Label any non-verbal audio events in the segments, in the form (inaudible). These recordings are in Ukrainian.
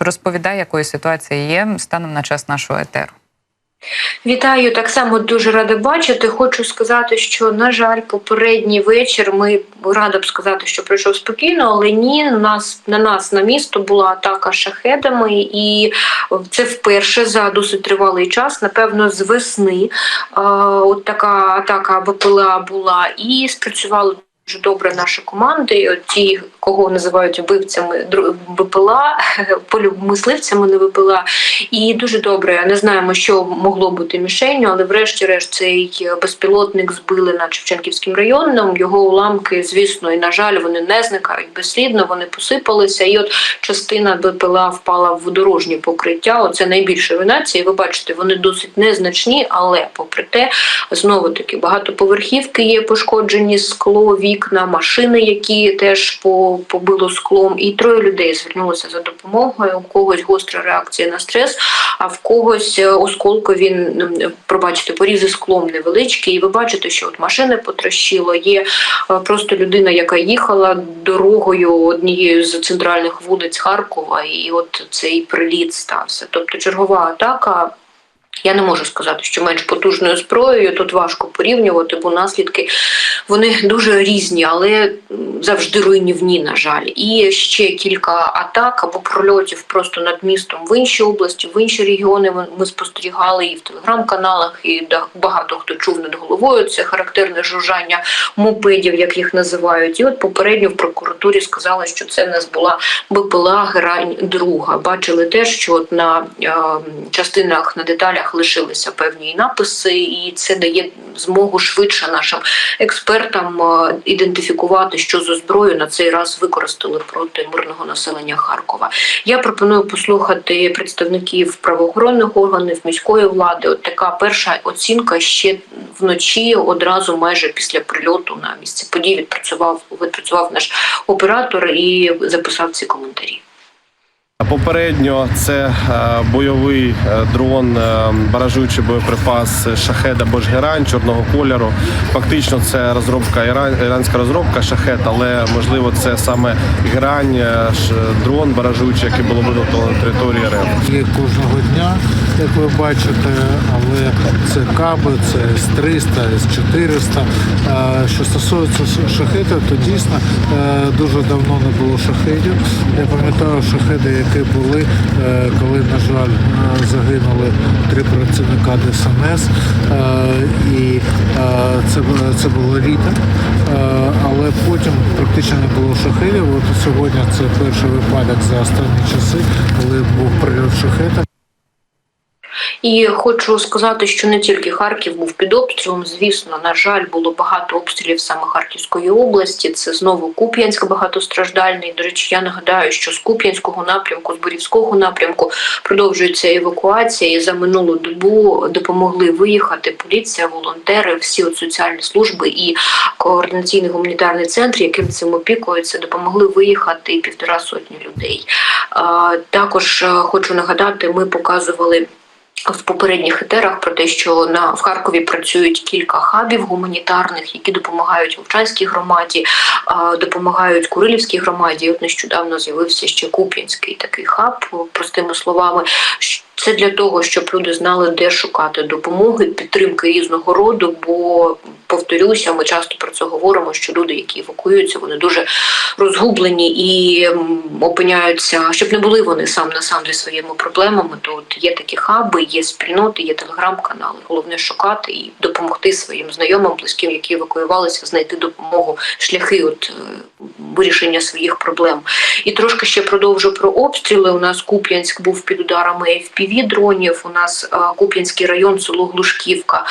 Тож розповідай, якою ситуація є станом на час нашого етеру. Вітаю, так само дуже рада бачити. Хочу сказати, що на жаль, попередній вечір ми рада б сказати, що пройшов спокійно, але ні, нас на нас на місто була атака шахедами, і це вперше за досить тривалий час. Напевно, з весни е, от така атака БПЛА була і спрацювали. Дуже добре наші команди, ті, кого називають вбивцями БПЛА, (laughs) полюмисливцями не БПЛА. І дуже добре. Не знаємо, що могло бути мішенню, але врешті-решт цей безпілотник збили над Шевченківським районом. Його уламки, звісно, і на жаль, вони не зникають безслідно, вони посипалися. І от частина БПЛА впала в дорожнє покриття. Оце найбільша руйнація. Ви бачите, вони досить незначні, але попри те, знову таки багатоповерхівки є пошкоджені скло, вікна, машини, які теж по- побило склом. І троє людей звернулося за допомогою. У когось гостра реакція на стрес, а в когось е, осколкові, пробачте, порізи склом невеличкі. І ви бачите, що от машини потрощило. Є е, просто людина, яка їхала дорогою однією з центральних вулиць Харкова, і от цей приліт стався. Тобто чергова атака. Я не можу сказати, що менш потужною зброєю тут важко порівнювати, бо наслідки вони дуже різні, але завжди руйнівні, на жаль. І ще кілька атак або прольотів просто над містом в інші області, в інші регіони. Ми- спостерігали і в телеграм-каналах, і багато хто чув над головою. Це характерне жужжання мопедів, як їх називають. І от попередньо в прокуратурі сказали, що це в нас була БПЛА грань друга. Бачили теж, що от на е, частинах на деталях лишилися певні написи, і це дає змогу швидше нашим експертам е, ідентифікувати, що за зброю на цей раз використали проти мирного населення Харкова. Я пропоную послухати представників правоохоронних органів міської влади. От така перша оцінка ще вночі, одразу майже після прильоту на місце подій відпрацював відпрацював наш оператор і записав ці коментарі. Попередньо це е, бойовий е, дрон, е, баражуючий боєприпас шахеда Божгеран чорного кольору. Фактично, це розробка іран, іранська розробка шахет, але можливо це саме герань, е, дрон баражуючий, який було виготовлено на території РФ. кожного дня, як ви бачите, але це каби, це С-300, С-400. Е, Що стосується шахетів, то дійсно е, дуже давно не було шахедів. Я пам'ятаю шахеди, які були, е, коли, на жаль, загинули три працівника ДСНС. І це, це було. Е, Але потім практично не було шахедів. От сьогодні це перший випадок за останні часи, коли був прильот шахета. І хочу сказати, що не тільки Харків був під обстрілом. Звісно, на жаль, було багато обстрілів саме Харківської області. Це знову Куп'янськ багатостраждальний. До речі, я нагадаю, що з Куп'янського напрямку, з Борівського напрямку продовжується евакуація. І за минулу добу допомогли виїхати поліція, волонтери, всі от соціальні служби і координаційний гуманітарний центр, яким цим опікується, допомогли виїхати півтора сотні людей. Також е, хочу нагадати, ми показували в попередніх етерах про те, що на в Харкові працюють кілька хабів гуманітарних, які допомагають Вовчанській громаді, допомагають Курилівській громаді. От нещодавно з'явився ще Куп'янський такий хаб, простими словами. Це для того, щоб люди знали, де шукати допомоги, підтримки різного роду. Бо повторюся, ми часто про це говоримо. Що люди, які евакуюються, вони дуже розгублені і опиняються, щоб не були вони сам на сам зі своїми проблемами. То от є такі хаби, є спільноти, є телеграм-канали. Головне шукати і допомогти своїм знайомим, близьким, які евакуювалися, знайти допомогу, шляхи от е, вирішення своїх проблем. І трошки ще продовжу про обстріли. У нас Куп'янськ був під ударами fpv дронів. У нас е, Куп'янський район, село Глушківка.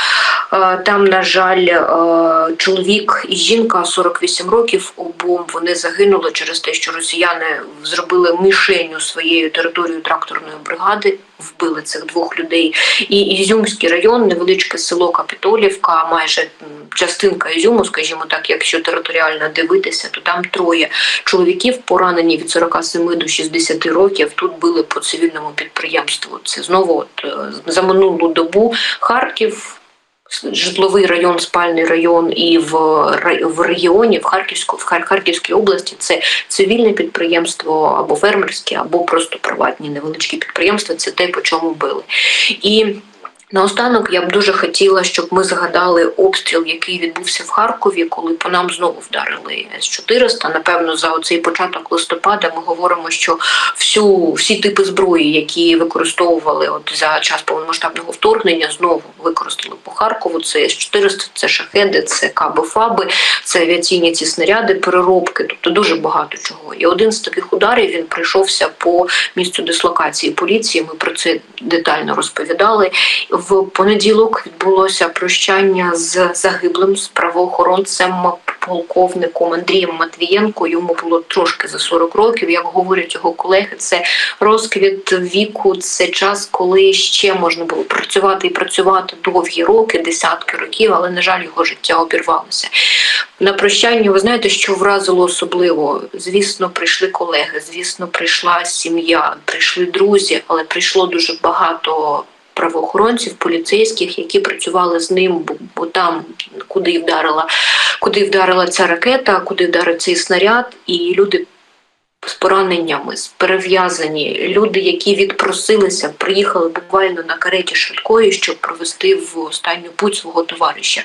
Е, Там, на жаль, е, чоловік і жінка 48 років обом вони загинули через те, що росіяни зробили мішенню своєю територією тракторної бригади. Вбили цих двох людей. І Ізюмський район, невеличке село Капітолівка, майже частинка Ізюму, скажімо так, якщо територіально дивитися, то там троє чоловіків поранені від 47 до 60 років. Тут били по цивільному підприємству. Це знову от, е, за минулу добу Харків. Житловий район, спальний район, і в, в регіоні, в Харківську, в Харківській області це цивільне підприємство або фермерське, або просто приватні невеличкі підприємства. Це те, по чому били. І Наостанок я б дуже хотіла, щоб ми згадали обстріл, який відбувся в Харкові, коли по нам знову вдарили С-400. Напевно, за оцей початок листопада ми говоримо, що всю всі типи зброї, які використовували от за час повномасштабного вторгнення, знову використали по Харкову. Це С-400, це шахеди, це каби фаби, це авіаційні ці снаряди, переробки, тобто дуже багато чого. І один з таких ударів він прийшовся по місцю дислокації поліції. Ми про це детально розповідали. В понеділок відбулося прощання з загиблим з правоохоронцем полковником Андрієм Матвієнко. Йому було трошки за 40 років. Як говорять його колеги, це розквіт віку, це час, коли ще можна було працювати і працювати довгі роки, десятки років, але на жаль, його життя обірвалося. На прощання, ви знаєте, що вразило особливо? Звісно, прийшли колеги, звісно, прийшла сім'я, прийшли друзі, але прийшло дуже багато правоохоронців, поліцейських, які працювали з ним, бо, там, куди вдарила, куди вдарила ця ракета, куди вдарив цей снаряд, і люди. З пораненнями, з перев'язані люди, які відпросилися, приїхали буквально на кареті швидкої, щоб провести в останню путь свого товариша.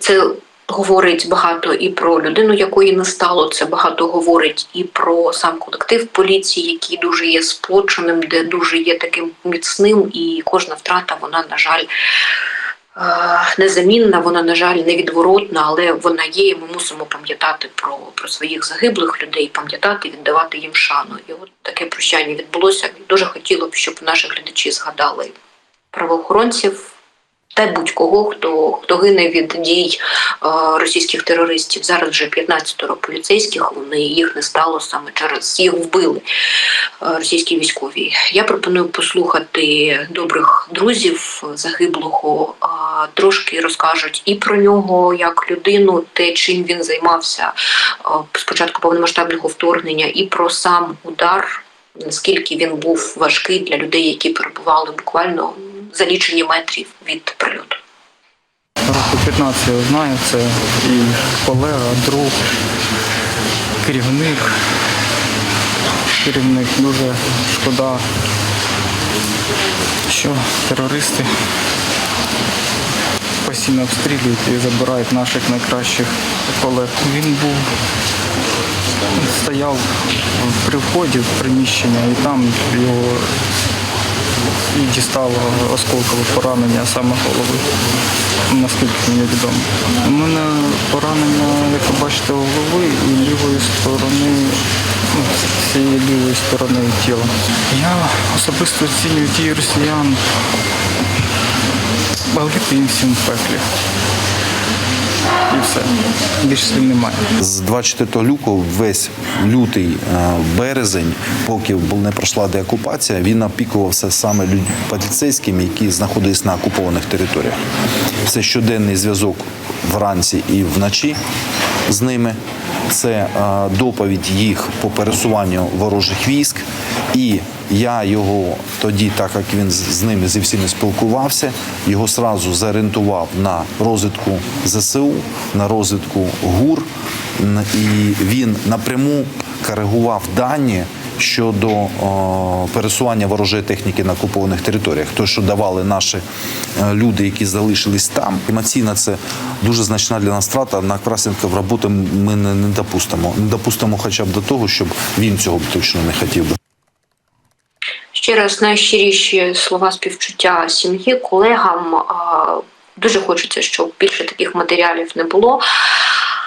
Це говорить багато і про людину, якої не стало. Це багато говорить і про сам колектив поліції, який дуже є сплоченим, де дуже є таким міцним, і кожна втрата, вона, на жаль, е, незамінна, вона, на жаль, невідворотна, але вона є. і Ми мусимо пам'ятати про, про своїх загиблих людей, пам'ятати, віддавати їм шану. І от таке прощання відбулося. Дуже хотіло б, щоб наші глядачі згадали правоохоронців. Та будь-кого, хто хто гине від дій е, російських терористів. Зараз вже 15 поліцейських. Вони їх не стало саме через їх вбили е, російські військові. Я пропоную послухати добрих друзів загиблого. Трошки розкажуть і про нього як людину, те, чим він займався е, спочатку повномасштабного вторгнення, і про сам удар. Наскільки він був важкий для людей, які перебували буквально за лічені метрів від прильоту. Року 15 я знаю, це і колега, друг, керівник. Керівник дуже шкода, що терористи постійно обстрілюють і забирають наших найкращих колег. Він був стояв при вході в приміщення і там його і дістало осколкове поранення саме голови, наскільки мені відомо. У мене поранення, як ви бачите, голови і лівої сторони, ну, цієї лівої сторони тіла. Я особисто оцінюю ті росіян, багато їм всім в пеклі. І все. Більше слів немає. З 24 лютого весь лютий е, березень, поки не пройшла деокупація, він опікувався саме поліцейськими, які знаходились на окупованих територіях. Це щоденний зв'язок вранці і вночі з ними. Це е, доповідь їх по пересуванню ворожих військ. І я його тоді, так як він з ними зі всіми спілкувався, його сразу зорієнтував на розвитку ЗСУ, на розвитку ГУР, і він напряму коригував дані щодо о, пересування ворожої техніки на окупованих територіях. То, що давали наші е, люди, які залишились там, емоційно це дуже значна для нас втрата. На Красенка в роботу ми не, не допустимо. Не допустимо хоча б до того, щоб він цього б точно не хотів би. Ще раз найщиріші слова співчуття сім'ї, колегам. Дуже хочеться, щоб більше таких матеріалів не було.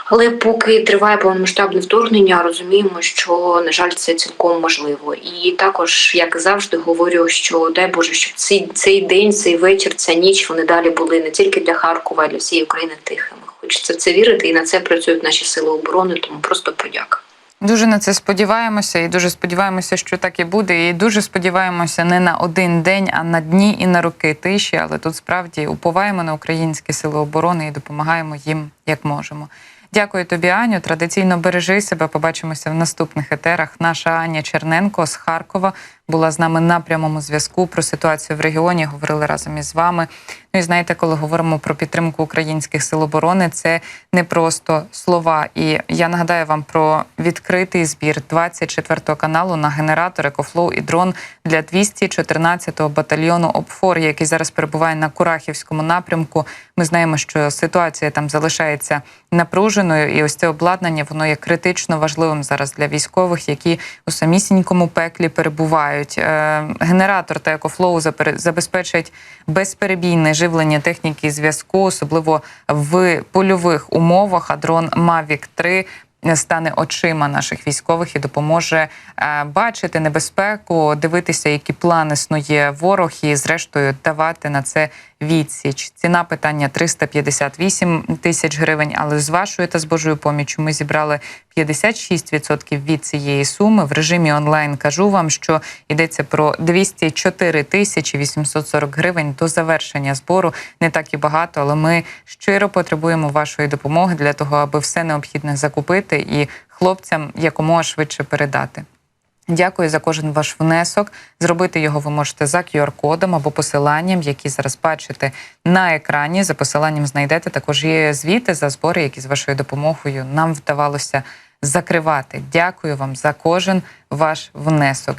Але поки триває повномасштабне вторгнення, розуміємо, що на жаль, це цілком можливо. І також, як завжди, говорю, що дай Боже, щоб цей, цей день, цей вечір, ця ніч вони далі були не тільки для Харкова, а для всієї України тихими. Хочеться в це вірити, і на це працюють наші сили оборони. Тому просто подяка. Дуже на це сподіваємося, і дуже сподіваємося, що так і буде. І дуже сподіваємося не на один день, а на дні і на роки тиші. Але тут справді уповаємо на українські сили оборони і допомагаємо їм як можемо. Дякую тобі, Аню. Традиційно бережи себе. Побачимося в наступних етерах. Наша Аня Черненко з Харкова була з нами на прямому зв'язку про ситуацію в регіоні. Говорили разом із вами. Ну і знаєте, коли говоримо про підтримку українських сил оборони, це не просто слова. І я нагадаю вам про відкритий збір 24 каналу на генератор, екофлоу і дрон для 214-го батальйону ОПФОР, який зараз перебуває на Курахівському напрямку. Ми знаємо, що ситуація там залишається напруженою, і ось це обладнання воно є критично важливим зараз для військових, які у самісінькому пеклі перебувають. Е, Генератор та екофлоу забезпечать безперебійне живлення техніки зв'язку, особливо в польових умовах. А дрон Mavic 3 стане очима наших військових і допоможе е, бачити небезпеку, дивитися, які плани снує ворог, і зрештою давати на це відсіч. Ціна питання 358 тисяч гривень. Але з вашою та з Божою поміччю ми зібрали 56% від цієї суми. В режимі онлайн кажу вам, що йдеться про 204 тисячі 840 гривень до завершення збору. Не так і багато, але ми щиро потребуємо вашої допомоги для того, аби все необхідне закупити і хлопцям якомога швидше передати. Дякую за кожен ваш внесок. Зробити його ви можете за QR-кодом або посиланням, які зараз бачите на екрані. За посиланням знайдете також є звіти за збори, які з вашою допомогою нам вдавалося закривати. Дякую вам за кожен ваш внесок.